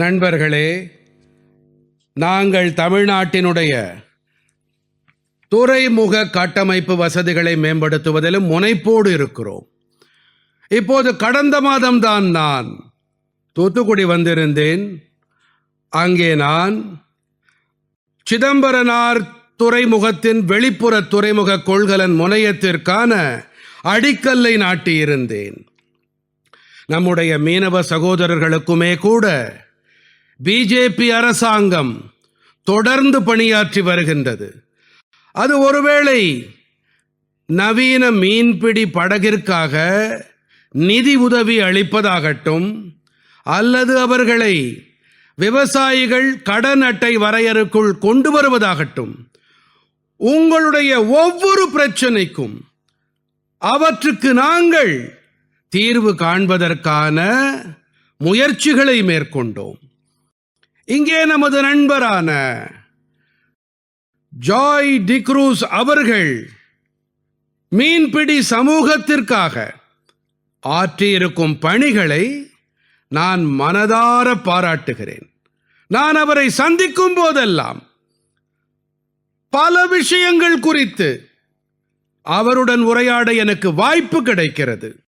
நண்பர்களே நாங்கள் தமிழ்நாட்டினுடைய துறைமுக கட்டமைப்பு வசதிகளை மேம்படுத்துவதிலும் முனைப்போடு இருக்கிறோம். இப்போது கடந்த மாதம்தான் நான் தூத்துக்குடி வந்திருந்தேன். அங்கே நான் சிதம்பரனார் துறைமுகத்தின் வெளிப்புற துறைமுக கொள்கலன் முனையத்திற்கான அடிக்கல்லை நாட்டியிருந்தேன். நம்முடைய மீனவ சகோதரர்களுக்குமே கூட பிஜேபி அரசாங்கம் தொடர்ந்து பணியாற்றி வருகின்றது. அது ஒருவேளை நவீன மீன்பிடி படகிற்காக நிதி உதவி அளிப்பதாகட்டும் அல்லது அவர்களை விவசாயிகள் கடன் அட்டை வரையறுக்குள் கொண்டு வருவதாகட்டும் உங்களுடைய ஒவ்வொரு பிரச்சனைக்கும் அவற்றுக்கு நாங்கள் தீர்வு காண்பதற்கான முயற்சிகளை மேற்கொண்டோம். இங்கே நமது நண்பரான ஜாய் டிக்ரூஸ் அவர்கள் மீன்பிடி சமூகத்திற்காக ஆற்றியிருக்கும் பணிகளை நான் மனதார பாராட்டுகிறேன். நான் அவரை சந்திக்கும் போதெல்லாம் பல விஷயங்கள் குறித்து அவருடன் உரையாட எனக்கு வாய்ப்பு கிடைக்கிறது.